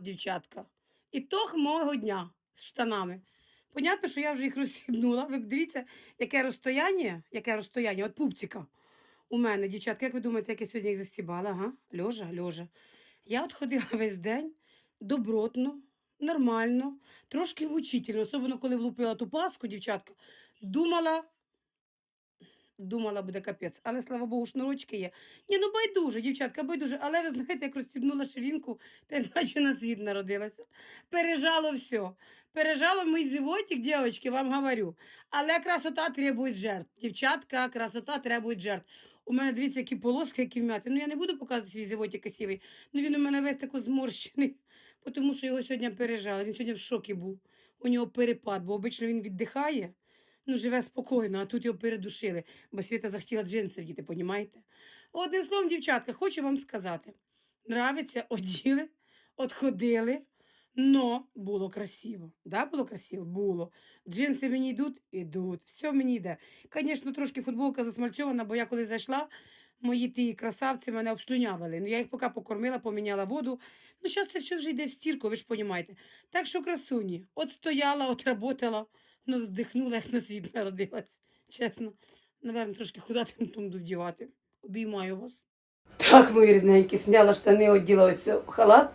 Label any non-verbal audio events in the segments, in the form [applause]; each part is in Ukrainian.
дівчатка. Ітог мого дня з штанами. Понятно, що я вже їх [laughs] розсібнула. Ви дивіться, яке розстояння, яке розстояння, от пупцика у мене, дівчатка. Як ви думаєте, як я сьогодні їх застібала? Ага, льожа, льожа. Я от ходила [laughs] весь день добротно, нормально, трошки мучительно, особливо коли влупила ту паску, дівчатка. Думала, думала, буде капець. Але слава Богу, шнурочки є. Ні, ну байдуже, дівчатка, байдуже. Але ви знаєте, як розстібнула ширинку, та й наче на світ народилася. Пережало все. Пережало мій животик, дівчатки, вам говорю. Але красота требує жертв. Дівчатка, красота требує жертв. У мене дивіться, які полоски, які вмяти. Ну я не буду показувати свій животик красивий. Ну він у мене весь тако зморщений, [laughs] тому що його сьогодні пережали. Він сьогодні в шокі був. У нього перепад, бо обично він віддихає, ну живе спокійно, а тут його передушили, бо Світа захотіла джинси вдіти, понімаєте? Одним словом, дівчатка, хочу вам сказати. Нравиться, оділи, отходили, но було красиво. Да, було красиво? Було. Джинси мені йдуть? Ідуть. Все мені йде. Звісно, трошки футболка засмальцьована, бо я коли зайшла, мої ті красавці мене обслюнявили. Ну, я їх поки покормила, поміняла воду. Ну, зараз це все вже йде в стірку, ви ж розумієте. Так що, красуні, от стояла, от работала, ну, здихнула, як на світ народилась. Чесно. Наверно, трошки худатим тому вдівати. Обіймаю вас. Так, мої рідненькі, зняла штани, оділа ось халат,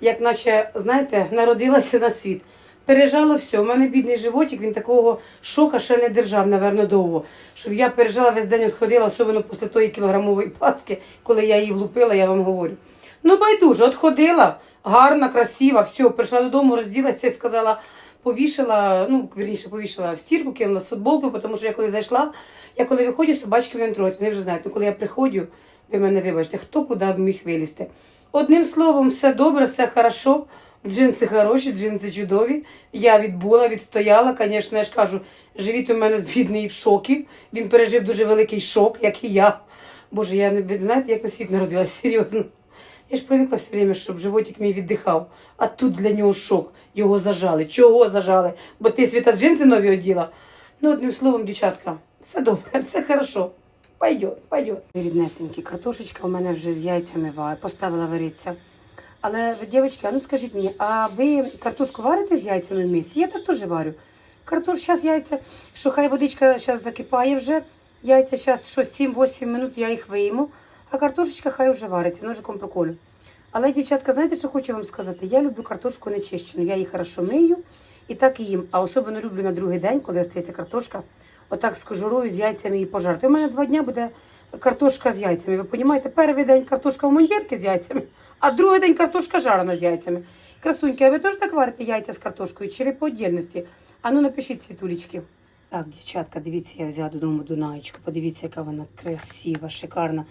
як наче, знаєте, народилася на світ. Пережало все. У мене бідний животик, він такого шока ще не держав, напевно, довго. Щоб я пережила весь день, ходила, особливо після тої кілограмової паски, коли я її влупила, я вам говорю. Ну, байдуже, от ходила, гарна, красива, все, прийшла додому, розділася і сказала, повішала, ну, вірніше, повішала в стірку, кинула з футболку, тому що я коли зайшла, я коли виходжу, собачки мене троють, вони вже знають, ну коли я приходжу, ви мене вибачте, хто куди міг вилізти. Одним словом, все добре, все хорошо. Джинси хороші, джинси чудові. Я відбула, відстояла. Звісно, я ж кажу, живіт у мене бідний в шокі. Він пережив дуже великий шок, як і я. Боже, я не знаєте, як на світ народилася, серйозно. Я ж привикла все время, щоб животик мій віддихав. А тут для нього шок. Його зажали. Чого зажали? Бо ти світа джинси нові оділа. Ну, одним словом, дівчатка, все добре, [laughs] все хорошо. Пойдет, пойдет. Ріднесенькі, картошечка у мене вже з яйцями ва- поставила варитися. Але ви, дівчатки, а ну скажіть мені, а ви картошку варите з яйцями в місці? Я так теж варю. Картош, зараз яйця, що хай водичка зараз закипає вже. Яйця зараз що 7-8 минут я їх вийму, а картошечка хай вже вариться, ножиком проколю. Але, дівчатка, знаєте, що хочу вам сказати? Я люблю картошку нечищену. Я її хорошо мию і так їм. А особливо люблю на другий день, коли остається картошка, отак з кожурою, з яйцями і пожарти. У мене два дня буде картошка з яйцями. Ви розумієте, перший день картошка в мундірки з яйцями, а другий день картошка жарена з яйцями. Красуньки, а ви теж так варите яйця з картошкою чи по отдельності? А ну напишіть світулечки. Так, дівчатка, дивіться, я взяла додому Дунаєчку. Подивіться, яка вона красива, шикарна.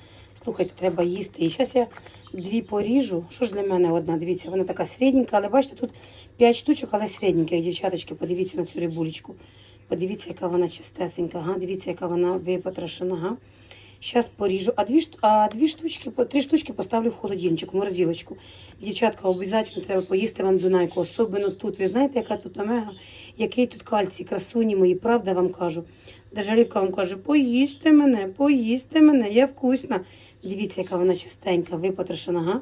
Слухайте, треба їсти. І зараз я дві поріжу. Що ж для мене одна? Дивіться, вона така середненька, але бачите, тут 5 штучок, але середненьких. Дівчаточки, подивіться на цю рибулечку. Подивіться, яка вона чистесенька. Ага, дивіться, яка вона випотрошена. Ага. Зараз поріжу. А дві, а дві штучки, три штучки поставлю в холодильничок, в морозилочку. Дівчатка, обов'язково треба поїсти вам Дунайку, особливо тут. Ви знаєте, яка тут омега, який тут кальцій, красуні мої, правда вам кажу. Даже рибка вам каже, поїсти мене, поїсти мене, я вкусна. Дивіться, яка вона чистенька, випотрошена. Ага.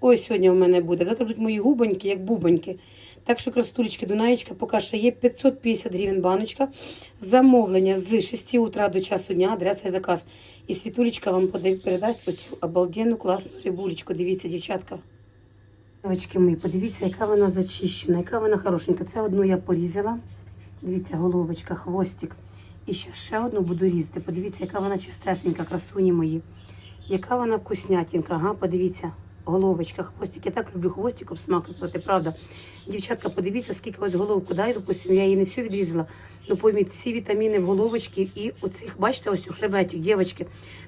Ось сьогодні у мене буде. Завтра будуть мої губоньки, як бубоньки. Так що красотулечки Дунаєчка поки що є 550 гривень баночка. Замовлення з 6 утра до часу дня, адреса і заказ. І Світулечка вам передасть оцю обалденну класну рибулечку. Дивіться, дівчатка. Дівчатки мої, подивіться, яка вона зачищена, яка вона хорошенька. Це одну я порізала. Дивіться, головочка, хвостик. І ще, ще одну буду різати. Подивіться, яка вона чистесенька, красуні мої. Яка вона вкуснятінка, ага, подивіться. Головочка, хвостик. Я так люблю хвостик обсмакувати, правда. Дівчатка, подивіться, скільки ось головку дай, допустим, я її не всю відрізала. Ну пойміть, всі вітаміни в головочці і оцих, бачите, ось у хребетик, дівчатки.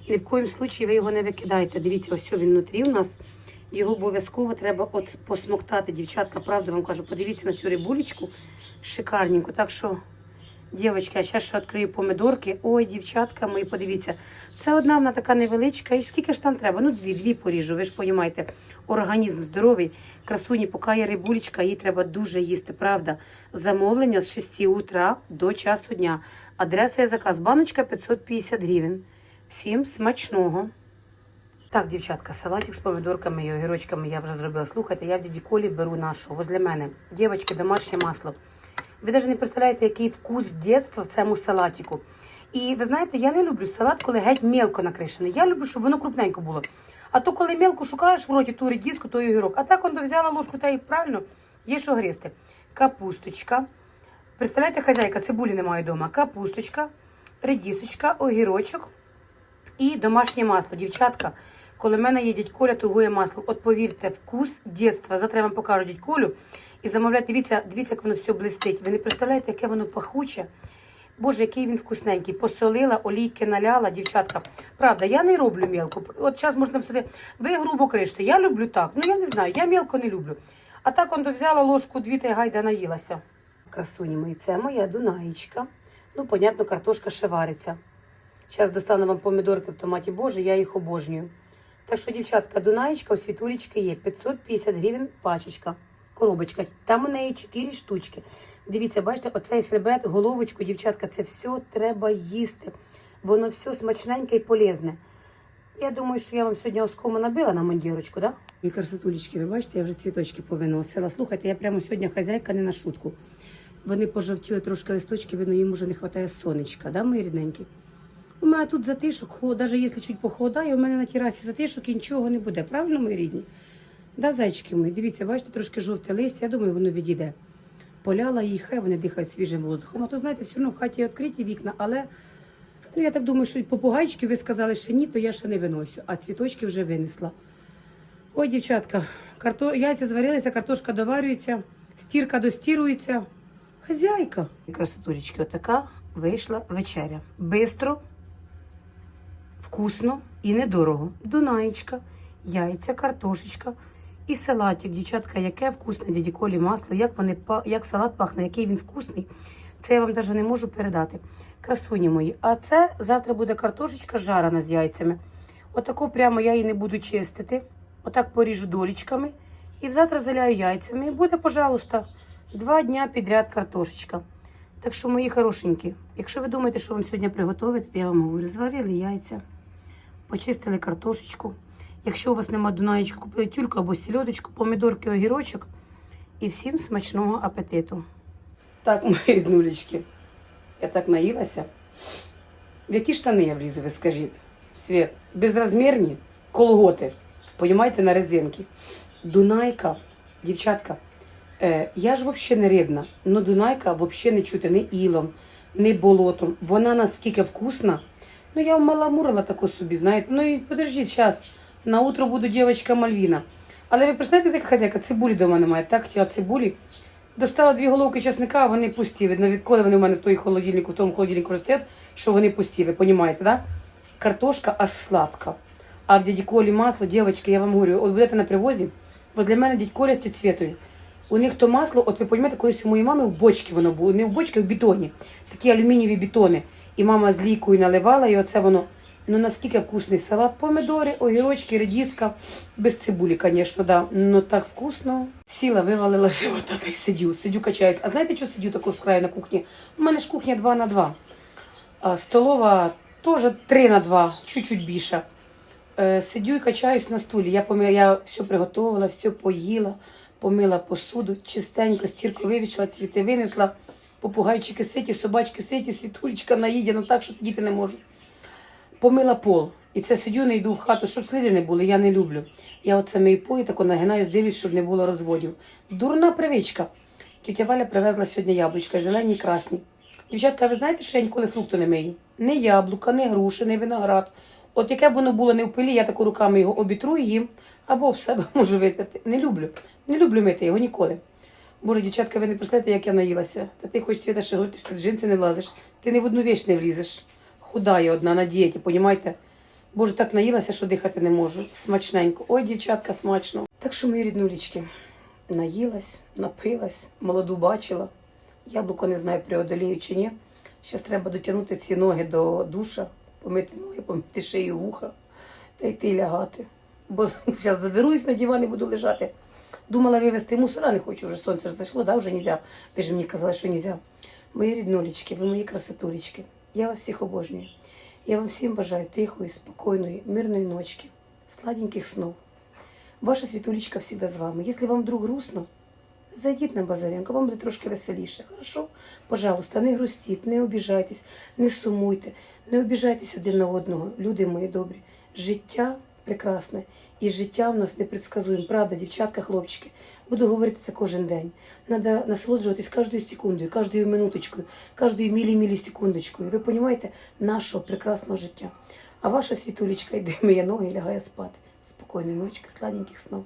Ні в коїм случаї ви його не викидаєте. Дивіться, ось він внутрі у нас. Його обов'язково треба от посмоктати, дівчатка, правда вам кажу. Подивіться на цю рибулечку шикарненьку. Так що, дівчатка, я зараз ще відкрию помидорки. Ой, дівчатка мої, подивіться. Це одна вона така невеличка. І скільки ж там треба? Ну, дві, дві поріжу. Ви ж розумієте, організм здоровий. Красуні, поки є рибулечка, їй треба дуже їсти, правда. Замовлення з 6 утра до часу дня. Адреса і заказ. Баночка 550 гривень. Всім смачного. Так, дівчатка, салатик з помідорками і огірочками я вже зробила. Слухайте, я в дяді Колі беру нашу возле мене. Дівчатки, домашнє масло. Ви навіть не представляєте, який вкус дитинства в цьому салатику. І ви знаєте, я не люблю салат, коли геть мелко накришений. Я люблю, щоб воно крупненько було. А то, коли мелко шукаєш в роті ту редиску, то огірок. А так воно взяла ложку та й правильно, є що гристи. Капусточка. Представляєте, хазяйка, цибулі немає вдома. Капусточка, редисочка, огірочок і домашнє масло. Дівчатка, коли в мене є дядь Коля, тугує масло. От повірте, вкус дитинства. Завтра я вам покажу дядь Колю. І замовляйте, дивіться, дивіться, як воно все блистить. Ви не представляєте, яке воно пахуче. Боже, який він вкусненький. Посолила, олійки наляла, дівчатка. Правда, я не роблю мелко. От зараз можна писати, ви грубо криште. Я люблю так. Ну я не знаю, я мелко не люблю. А так он взяла ложку дві та гайда наїлася. Красуні мої, це моя дунаєчка. Ну, понятно, картошка ще вариться. Зараз достану вам помідорки в томаті Боже, я їх обожнюю. Так що, дівчатка, дунаєчка у світулечки є 550 гривень пачечка, коробочка. Там у неї 4 штучки. Дивіться, бачите, оцей хребет, головочку, дівчатка, це все треба їсти. Воно все смачненьке і полезне. Я думаю, що я вам сьогодні оскому набила на мундірочку, да? Мої красотулечки, ви бачите, я вже цвіточки повиносила. Слухайте, я прямо сьогодні хазяйка не на шутку. Вони пожовтіли трошки листочки, видно, їм уже не вистачає сонечка, да, мої рідненькі? У мене тут затишок, навіть якщо чуть похолодає, у мене на терасі затишок і нічого не буде. Правильно, мої рідні? Да, зайчики мої, дивіться, бачите, трошки жовте листя, я думаю, воно відійде. Поляла їх, хай вони дихають свіжим воздухом. А то, знаєте, все одно в хаті відкриті вікна, але ну, я так думаю, що попугайчики ви сказали, що ні, то я ще не виносю, а цвіточки вже винесла. Ой, дівчатка, карто... яйця зварилися, картошка доварюється, стірка достірується. Хазяйка. Красотулечки, отака вийшла вечеря. Бистро, вкусно і недорого. Дунаєчка, яйця, картошечка і салатик. Дівчатка, яке вкусне дяді Колі масло, як, вони, як салат пахне, який він вкусний. Це я вам навіть не можу передати. Красуні мої. А це завтра буде картошечка жарена з яйцями. Отако прямо я її не буду чистити. Отак поріжу долічками. І завтра заляю яйцями. І буде, пожалуйста, два дня підряд картошечка. Так що, мої хорошенькі, якщо ви думаєте, що вам сьогодні приготувати, то я вам говорю, зварили яйця, почистили картошечку. Якщо у вас нема дунаєчку, купили тюльку або сільодочку, помідорки, огірочок. І всім смачного апетиту. Так, мої ріднулечки, я так наїлася. В які штани я влізу, ви скажіть? Світ, безрозмірні колготи, понімаєте, на резинки. Дунайка, дівчатка, е, я ж взагалі не рибна, але Дунайка взагалі не чути ні ілом, ні болотом. Вона наскільки вкусна. Ну, я маламурила таку собі, знаєте. Ну і подождіть, зараз. На утро буду дівчинка Мальвіна. Але ви представляєте, як хазяйка, цибулі дома немає. Так хотіла цибулі. Достала дві головки часника, а вони пусті. Видно, відколи вони в мене в той холодильнику, в тому холодильнику стоять, що вони пусті, ви розумієте, да? Картошка аж сладка. А в дяді Колі масло, дівчатки, я вам говорю, от будете на привозі, возле мене дядь Коля з цвітою. У них то масло, от ви розумієте, колись у моєї мами в бочці воно було, не в бочці, а в бетоні. Такі алюмінієві бетони. І мама з лікою наливала, і оце воно. Ну наскільки вкусний салат, помидори, огірочки, редиска, без цибулі, звісно, да. Ну так вкусно. Сіла, вивалила живота та й сидю, сидю, качаюсь. А знаєте, що сидю таку з краю на кухні? У мене ж кухня 2 на 2. А столова теж 3 на 2, чуть-чуть більше. Е, сидю і качаюсь на стулі. Я, помила, я все приготувала, все поїла, помила посуду, чистенько, стірку вивічила, цвіти винесла, попугайчики ситі, собачки ситі, світулечка наїдена так, що сидіти не можу. Помила пол. І це сидю, не йду в хату, щоб сліди не були, я не люблю. Я оце мию пою, тако нагинаю, дивлюсь, щоб не було розводів. Дурна привичка. Тетя Валя привезла сьогодні яблучка, зелені і красні. Дівчатка, ви знаєте, що я ніколи фрукту не мию? Не яблука, не груші, не виноград. От яке б воно було не в пилі, я тако руками його обітру і їм, або в себе [laughs] можу витерти. Не люблю. Не люблю мити його ніколи. Боже, дівчатка, ви не представляєте, як я наїлася. Та ти хоч світа ще говорити, що ти в джинси не лазиш. Ти не в одну віч не влізеш. Худа я одна на дієті, понімаєте? Боже, так наїлася, що дихати не можу. Смачненько. Ой, дівчатка, смачно. Так що, мої ріднулечки, наїлась, напилась, молоду бачила. Яблуко не знаю, преодолію чи ні. Зараз треба дотягнути ці ноги до душа, помити ноги, помити шию вуха та йти лягати. Бо зараз задеру їх на диван і буду лежати. Думала вивезти мусора, не хочу, вже сонце ж зайшло, да, вже нельзя. Ви ж мені казали, що нельзя. Мої ріднулечки, ви мої красотулечки. Я вас всіх обожнюю. Я вам всім бажаю тихої, спокійної, мирної ночки. сладеньких снов. Ваша світулічка завжди з вами. Якщо вам вдруг грустно, зайдіть на базарянку, вам буде трошки веселіше. Хорошо? Пожалуйста, не грустіть, не обіжайтесь, не сумуйте, не обіжайтесь один на одного, люди мої добрі. Життя прекрасне, і життя в нас непредсказуємо. Правда, дівчатка, хлопчики. Буду говорити це кожен день. Треба насолоджуватись кожною секундою, кожною минуточкою, кожною мілі-мілі-секундочкою. Ви розумієте, нашого прекрасного життя. А ваша світулечка йде, [laughs] моя ноги лягає спати. Спокійної ночки, сладеньких снов.